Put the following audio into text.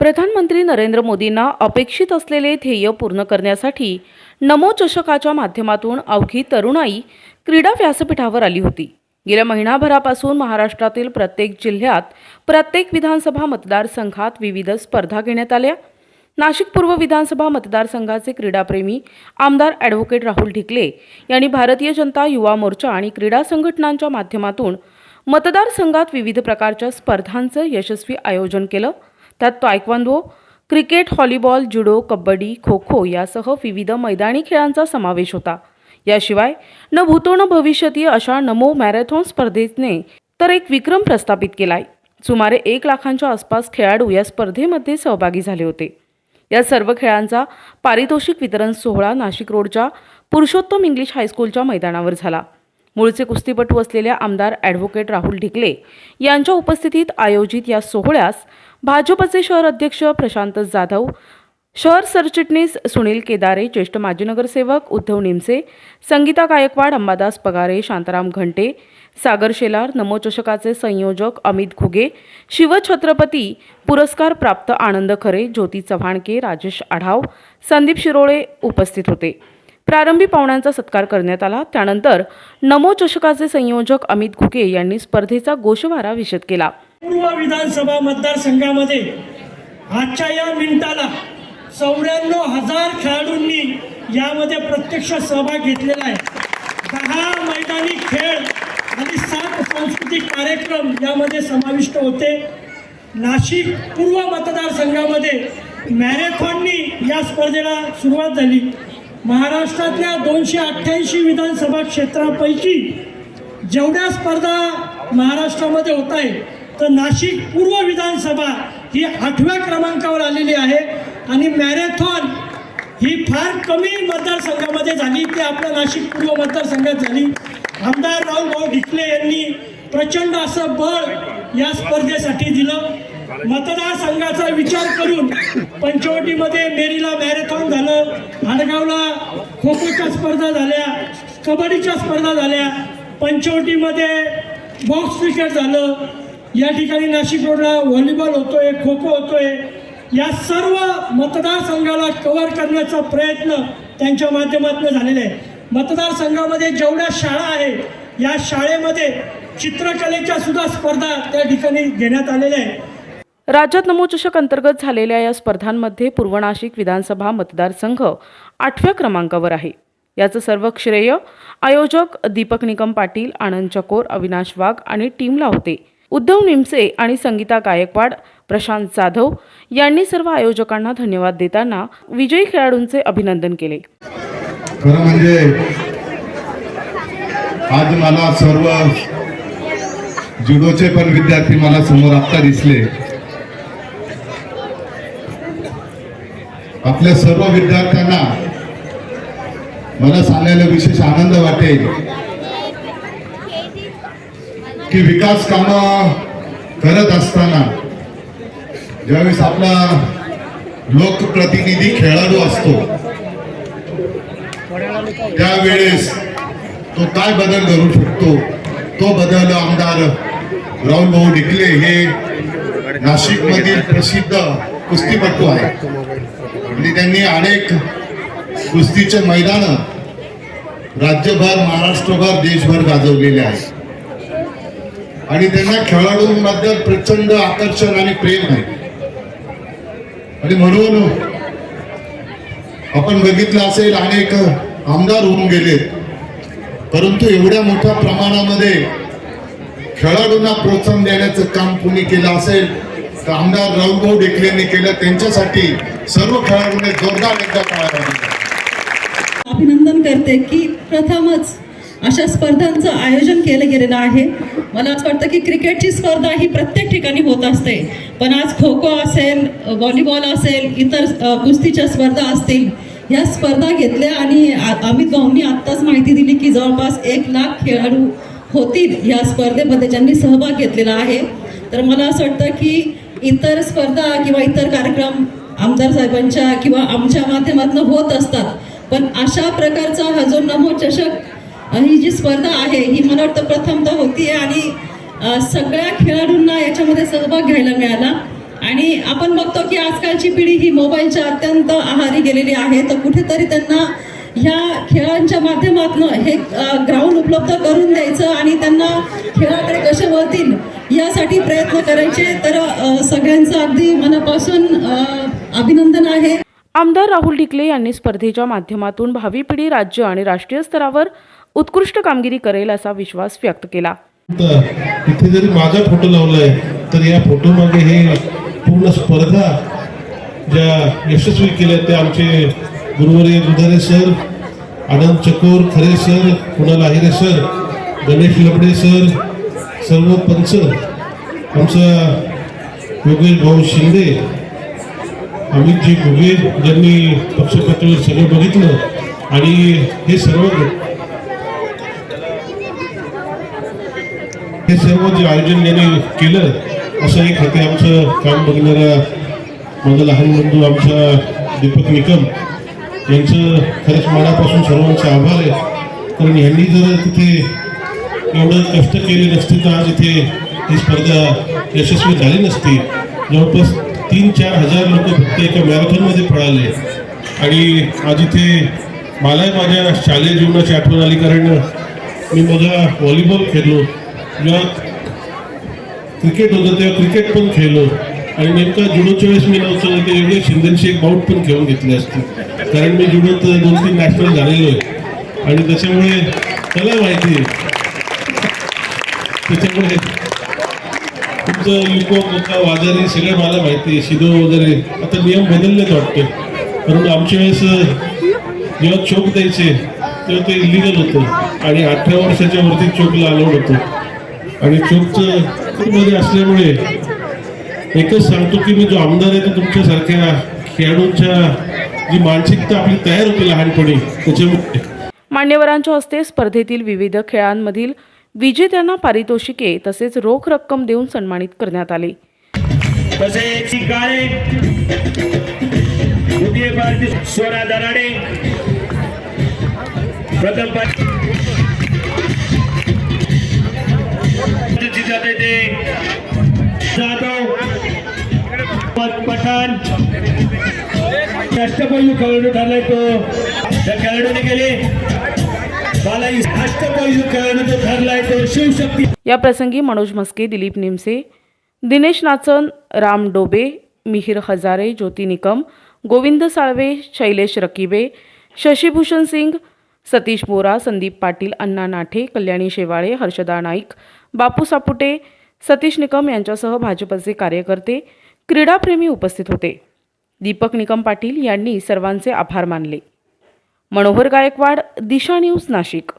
प्रधानमंत्री नरेंद्र मोदींना अपेक्षित असलेले ध्येय पूर्ण करण्यासाठी नमो चषकाच्या माध्यमातून अवघी तरुणाई क्रीडा व्यासपीठावर आली होती. गेल्या महिनाभरापासून महाराष्ट्रातील प्रत्येक जिल्ह्यात प्रत्येक विधानसभा मतदारसंघात विविध स्पर्धा घेण्यात आल्या. नाशिक पूर्व विधानसभा मतदारसंघाचे क्रीडाप्रेमी आमदार ॲडव्होकेट राहुल ढिकले यांनी भारतीय जनता युवा मोर्चा आणि क्रीडा संघटनांच्या माध्यमातून मतदारसंघात विविध प्रकारच्या स्पर्धांचं यशस्वी आयोजन केलं. त्यात taekwondo cricket volleyball judo kabaddi kho kho यासह विविध मैदानी खेळांचा समावेश होता. याशिवाय न भूतो न भविष्यती अशा नमो मॅरेथॉन स्पर्धेने तर एक विक्रम प्रस्थापित केलाय. सुमारे एक लाखांच्या आसपास खेळाडू या स्पर्धेमध्ये सहभागी झाले होते. या सर्व खेळांचा पारितोषिक वितरण सोहळा नाशिक रोडच्या पुरुषोत्तम इंग्लिश हायस्कूलच्या मैदानावर झाला. मूळचे कुस्तीपटू असलेल्या आमदार ॲडव्होकेट राहुल ढिकले यांच्या उपस्थितीत आयोजित या सोहळ्यास भाजपचे शहर अध्यक्ष प्रशांत जाधव शहर सरचिटणीस सुनील केदारे ज्येष्ठ माजी नगरसेवक उद्धव निमसे संगीता गायकवाड अंबादास पगारे शांताराम घंटे सागर शेलार नमोचषकाचे संयोजक अमित घुगे शिवछत्रपती पुरस्कार प्राप्त आनंद खरे ज्योती चव्हाणके राजेश आढाव संदीप शिरोळे उपस्थित होते. प्रारंभी पाहुण्यांचा सत्कार करण्यात आला. त्यानंतर नमोचषकाचे संयोजक अमित घुगे यांनी स्पर्धेचा गोषवारा विषद केला. पूर्व विधानसभा मतदारसंघामध्ये आजच्या या मिनिटाला चौऱ्याण्णव हजार खेळाडूंनी यामध्ये प्रत्यक्ष सहभाग घेतलेला आहे. दहा मैदानी खेळ आणि सात सांस्कृतिक कार्यक्रम यामध्ये समाविष्ट होते. नाशिक पूर्व मतदारसंघामध्ये मॅरेथॉननी या स्पर्धेला सुरुवात झाली. महाराष्ट्रातल्या दोनशे अठ्ठ्याऐंशी विधानसभा क्षेत्रापैकी जेवढ्या स्पर्धा महाराष्ट्रामध्ये होत आहे तर नाशिक पूर्व विधानसभा ही आठव्या क्रमांकावर आलेली आहे. आणि मॅरेथॉन ही फार कमी मतदारसंघामध्ये झाली. ती आपल्या नाशिक पूर्व मतदारसंघात झाली. आमदार राहुल भाऊ ढिकले यांनी प्रचंड असं बळ या स्पर्धेसाठी दिलं. मतदारसंघाचा विचार करून पंचवटीमध्ये मेरीला मॅरेथॉन झालं. भाडगावला खो खोच्या स्पर्धा झाल्या कबड्डीच्या स्पर्धा झाल्या. पंचवटीमध्ये बॉक्स क्रिकेट झालं. या ठिकाणी नाशिक रोडला व्हॉलीबॉल होतोय खो खो होतोय. या सर्व मतदारसंघाला कव्हर करण्याचा प्रयत्न त्यांच्या माध्यमातून झालेला आहे. मतदारसंघामध्ये जेवढ्या शाळा आहे या शाळेमध्ये चित्रकलेच्या सुद्धा स्पर्धा त्या ठिकाणी घेण्यात आलेल्या आहेत. राज्यात नमोचषक अंतर्गत झालेल्या या स्पर्धांमध्ये पूर्व नाशिक विधानसभा मतदारसंघ आठव्या क्रमांकावर आहे. याचं सर्व श्रेय आयोजक दीपक निकम पाटील आनंद चकोर अविनाश वाघ आणि टीमला होते. उद्धव निमसे आणि संगीता गायकवाड प्रशांत जाधव यांनी सर्व आयोजकांना धन्यवाद देताना विजयी खेळाडूंचे अभिनंदन केले. खरं म्हणजे आज मला सर्व जुडोचे पण विद्यार्थी मला समोर आत्ता दिसले. आपल्या सर्व विद्यार्थ्यांना मला सांगायला विशेष आनंद वाटेल. की विकास काम करत असताना ज्यावेळेस आपला लोकप्रतिनिधी खेळाडू असतो त्यावेळेस तो काय बदल करू शकतो तो बदल आमदार राहुल भाऊ डिकले हे नाशिक मधील प्रसिद्ध कुस्तीपटू आहे आणि त्यांनी अनेक कुस्तीचे मैदान राज्यभर महाराष्ट्रभर देशभर गाजवलेले आहेत. आणि त्यांना खेळाडूंबद्दल प्रचंड आकर्षण आणि प्रेम आहे. आणि म्हणून आपण बघितलं असेल अनेक आमदार होऊन गेलेत परंतु एवढ्या मोठ्या प्रमाणामध्ये खेळाडूंना प्रोत्साहन देण्याचं काम कुणी केलं असेल तर आमदार राऊभाऊ डेकलेंनी केलं. त्यांच्यासाठी सर्व खेळाडूंनी जोरदार एकदा अभिनंदन करते की प्रथमच अशा स्पर्धांचं आयोजन केलं गेलेलं आहे. मला असं वाटतं की क्रिकेटची स्पर्धा ही प्रत्येक ठिकाणी होत असते. पण आज खो खो असेल व्हॉलीबॉल असेल इतर कुस्तीच्या स्पर्धा असतील ह्या स्पर्धा घेतल्या आणि अमित भाऊंनी आत्ताच माहिती दिली की जवळपास एक लाख खेळाडू होतील या स्पर्धेमध्ये ज्यांनी सहभाग घेतलेला आहे. तर मला असं वाटतं की इतर स्पर्धा किंवा इतर कार्यक्रम आमदार साहेबांच्या किंवा आमच्या माध्यमातून होत असतात. पण अशा प्रकारचा हा जो नमो चषक ही जी स्पर्धा आहे ही मला वाटतं प्रथमतः होती आणि सगळ्या खेळाडूंना याच्यामध्ये सहभाग घ्यायला मिळाला. आणि आपण बघतो की आजकालची पिढी ही मोबाईलच्या अत्यंत आहारी गेलेली आहे. तर कुठेतरी त्यांना ह्या खेळांच्या माध्यमातून हे ग्राउंड उपलब्ध करून द्यायचं आणि त्यांना खेळाकडे कसे वळतील यासाठी प्रयत्न करायचे. तर सगळ्यांचं अगदी मनापासून अभिनंदन आहे. आमदार राहुल ढिकले यांनी स्पर्धेच्या माध्यमातून भावी पिढी राज्य आणि राष्ट्रीय स्तरावर उत्कृष्ट कामगिरी करेल असा विश्वास व्यक्त केला. तर इथे जरी माझा फोटो लावलाय तर या फोटो मागे हे पूर्ण स्पर्धा ज्या यशस्वी केल्या त्या आमचे गुरुवर्य दुधारे sir Anand Chakor Khare sir Kunal Ahire sir Ganesh Labade sir सर्व पंच आमचा योगेश भाऊ शिंदे अमितजी घुगे ज्यांनी पक्षपातळीवर सगळं बघितलं आणि हे सर्व हे सर्व जे आयोजन ज्यांनी केलं असं एक होते. आमचं काम बघणारा माझा लहान बंधू आमचा दीपक निकम यांचं खरंच मनापासून सर्वांचा आभार आहे. कारण ह्यांनी जर तिथे एवढं कष्ट केले नसते तर आज इथे ही स्पर्धा यशस्वी झाली नसती. जवळपास तीन चार हजार लोक फक्त एका मॅरेथॉनमध्ये पळाले. आणि आज इथे मलाही माझ्या शालेय जीवनाची आठवण आली कारण मी माझा व्हॉलीबॉल खेळलो. जेव्हा क्रिकेट होतं तेव्हा क्रिकेट पण खेळलो. आणि नेमका जुडोच्या वेळेस मी नव्हतो ते एवढे शिंदेशी एक बाऊट पण खेळून घेतले असते कारण मी जुडोत दोन तीन नॅशनल झालेलो आहे. आणि त्याच्यामुळे मला माहिती आहे. त्याच्यामुळे तुमचं युको मोका वाजारी सगळं मला माहिती आहे. शिदो वगैरे आता नियम बदललेत वाटतं. परंतु आमच्या वेळेस जेव्हा चोक द्यायचे तेव्हा ते इलिगल होतं. आणि अठरा वर्षाच्या वरती चोकला अलाउड होतं. आणि मध्ये असल्यामुळे एकच सांगतो की मी जो आमदार आहे तो तुमच्यासारख्या खेळाडूंच्या जी मानसिकता आपली तयार होती लहानपणी त्याच्यामुळे. मान्यवरांच्या हस्ते स्पर्धेतील विविध खेळांमधील विजेत्यांना पारितोषिके तसेच रोख रक्कम देऊन सन्मानित करण्यात आले. तसेच स्वरा दराडे मैदान अष्टपैलू खेळाडू ठरलाय तो. त्या खेळाडूने गेले मला अष्टपैलू खेळाडू ठरलाय तो शिवशक्ती. या प्रसंगी मनोज मस्के दिलीप निमसे दिनेश नाचन राम डोबे मिहिर हजारे ज्योती निकम गोविंद साळवे शैलेश रकिबे शशीभूषण सिंग सतीश बोरा संदीप पाटील अण्णा नाठे कल्याणी शेवाळे हर्षदा नाईक बापू सापुटे सतीश निकम यांच्यासह भाजपचे कार्यकर्ते क्रीडाप्रेमी उपस्थित होते. दीपक निकम पाटील यांनी सर्वांचे आभार मानले. मनोहर गायकवाड दिशा न्यूज नाशिक.